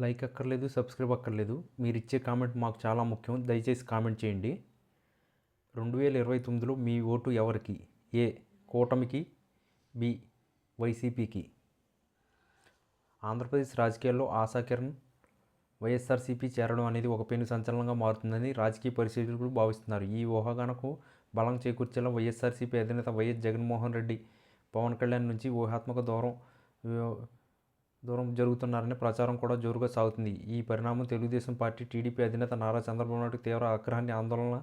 Like అక్కర్లేదు subscribe అక్కర్లేదు. మీరు ఇచ్చే కామెంట్ మాకు చాలా ముఖ్యం. దయచేసి కామెంట్ చేయండి. రెండు వేల ఇరవై తొమ్మిదిలో మీ ఓటు ఎవరికి? ఏ కూటమికి? బి వైసీపీకి? ఆంధ్రప్రదేశ్ రాజకీయాల్లో ఆశాకిరణ్ వైఎస్ఆర్సీపీ చేరడం అనేది ఒక పెను సంచలనంగా మారుతుందని రాజకీయ పరిశీలకులు భావిస్తున్నారు. ఈ ఊహాగానకు బలం చేకూర్చేలా వైఎస్ఆర్సీపీ అధినేత వైఎస్ జగన్మోహన్ రెడ్డి పవన్ కళ్యాణ్ నుంచి ఊహాత్మక దూరం దూరం జరుగుతున్నారనే ప్రచారం కూడా జోరుగా సాగుతుంది. ఈ పరిణామం తెలుగుదేశం పార్టీ టీడీపీ అధినేత నారా చంద్రబాబు నాయుడు తీవ్ర ఆగ్రహాన్ని ఆందోళన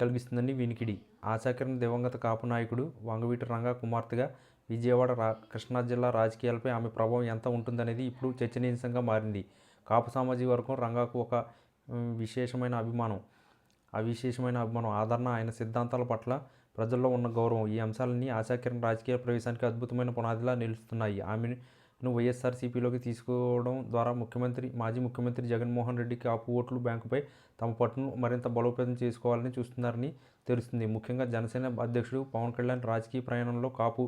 కలిగిస్తుందని వినికిడి. ఆశాకరణ దివంగత కాపు నాయకుడు వంగవీటి రంగా కుమార్తెగా విజయవాడ రా కృష్ణా జిల్లా రాజకీయాలపై ఆమె ప్రభావం ఎంత ఉంటుందనేది ఇప్పుడు చర్చనీయాంశంగా మారింది. కాపు సామాజిక వర్గం రంగాకు ఒక విశేషమైన అభిమానం. అవిశేషమైన అభిమానం. ఆదరణ ఆయన సిద్ధాంతాల పట్ల ప్రజల్లో ఉన్న గౌరవం. ఈ అంశాలన్నీ ఆశాకిరణ్ రాజకీయ ప్రవేశానికి అద్భుతమైన పునాదిలా నిలుస్తున్నాయి. ను వైఎస్ఆర్సీపీలోకి తీసుకోవడం ద్వారా ముఖ్యమంత్రి మాజీ ముఖ్యమంత్రి జగన్మోహన్ రెడ్డికి కాపు ఓట్లు బ్యాంకుపై తమ పట్టును మరింత బలోపేతం చేసుకోవాలని చూస్తున్నారని తెలుస్తుంది. ముఖ్యంగా జనసేన అధ్యక్షుడు పవన్ కళ్యాణ్ రాజకీయ ప్రయాణంలో కాపు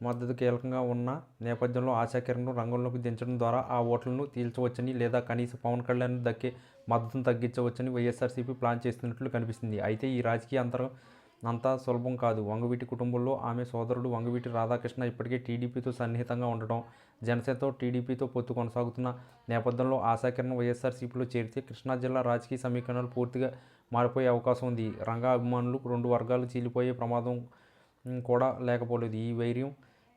మద్దతు కీలకంగా ఉన్న నేపథ్యంలో ఆశాకిరణను రంగంలోకి దించడం ద్వారా ఆ ఓట్లను తీల్చవచ్చని లేదా కనీసం పవన్ కళ్యాణ్ దక్కే మద్దతును తగ్గించవచ్చని వైఎస్ఆర్సీపీ ప్లాన్ చేస్తున్నట్లు కనిపిస్తుంది. అయితే ఈ రాజకీయ అంతరం అంతా సులభం కాదు. వంగవీటి కుటుంబంలో ఆమె సోదరుడు వంగవీటి రాధాకృష్ణ ఇప్పటికే టీడీపీతో సన్నిహితంగా ఉండటం జనసేనతో టీడీపీతో పొత్తు కొనసాగుతున్న నేపథ్యంలో ఆశాకిరణ్ వైఎస్ఆర్సీపీలో చేరితే కృష్ణా జిల్లా రాజకీయ సమీకరణలు పూర్తిగా మారిపోయే అవకాశం ఉంది. రంగా అభిమానులు రెండు వర్గాలు చీలిపోయే ప్రమాదం కూడా లేకపోలేదు. ఈ వైర్యం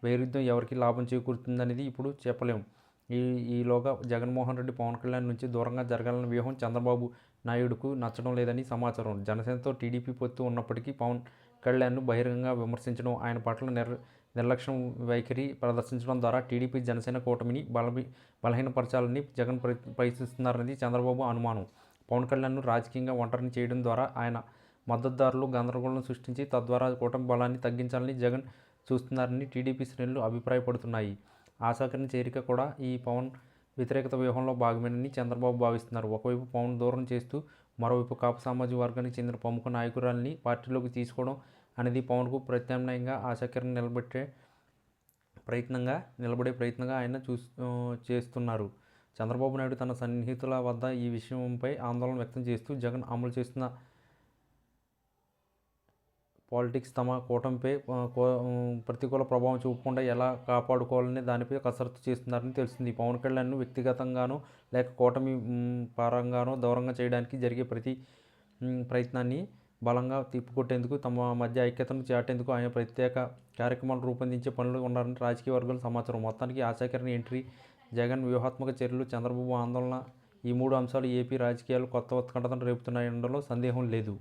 వైరుధ్యం ఎవరికి లాభం చేకూరుతుందనేది ఇప్పుడు చెప్పలేం. ఈ ఈలోగా జగన్మోహన్ రెడ్డి పవన్ కళ్యాణ్ నుంచి దూరంగా జరగాలన్న వ్యూహం చంద్రబాబు నాయుడుకు నచ్చడం లేదని సమాచారం. జనసేనతో టీడీపీ పొత్తు ఉన్నప్పటికీ పవన్ కళ్యాణ్ను బహిరంగంగా విమర్శించడం ఆయన పట్ల నిర్ నిర్లక్ష్యం వైఖరి ప్రదర్శించడం ద్వారా టీడీపీ జనసేన కూటమిని బలమి బలహీనపరచాలని జగన్ ప్రయత్నిస్తున్నారనేది చంద్రబాబు అనుమానం. పవన్ కళ్యాణ్ను రాజకీయంగా ఒంటరిని చేయడం ద్వారా ఆయన మద్దతుదారులు గందరగోళం సృష్టించి తద్వారా కూటమి బలాన్ని తగ్గించాలని జగన్ చూస్తున్నారని టీడీపీ శ్రేణులు అభిప్రాయపడుతున్నాయి. ఆశాకరణ చేరిక కూడా ఈ పవన్ వ్యతిరేకత వ్యూహంలో భాగమేనని చంద్రబాబు భావిస్తున్నారు. ఒకవైపు పవన్ దూరం చేస్తూ మరోవైపు కాపు సామాజిక వర్గానికి చెందిన ప్రముఖ నాయకురాలని పార్టీలోకి తీసుకోవడం అనేది పవన్కు ప్రత్యామ్నాయంగా ఆశాకరణ నిలబెట్టే ప్రయత్నంగా నిలబడే ప్రయత్నంగా ఆయన చూ చేస్తున్నారు. చంద్రబాబు నాయుడు తన సన్నిహితుల వద్ద ఈ విషయంపై ఆందోళన వ్యక్తం చేస్తూ జగన్ అమలు చేస్తున్న పాలిటిక్స్ తమ కూటమిపై ప్రతికూల ప్రభావం చూపకుండా ఎలా కాపాడుకోవాలని దానిపై కసరత్తు చేస్తున్నారని తెలిసింది. పవన్ కళ్యాణ్ను వ్యక్తిగతంగానో లేక కూటమి పరంగానో దూరంగా చేయడానికి జరిగే ప్రతి ప్రయత్నాన్ని బలంగా తిప్పుకొట్టేందుకు తమ మధ్య ఐక్యతను చాటేందుకు ఆయన ప్రత్యేక కార్యక్రమాలు రూపొందించే పనులు ఉన్నారని రాజకీయ వర్గాల సమాచారం. మొత్తానికి ఆశాకరణ ఎంట్రీ జగన్ వ్యూహాత్మక చర్యలు చంద్రబాబు ఆందోళన ఈ మూడు అంశాలు ఏపీ రాజకీయాలు కొత్త ఉత్కంఠతను రేపుతున్నాయనడంలో సందేహం లేదు.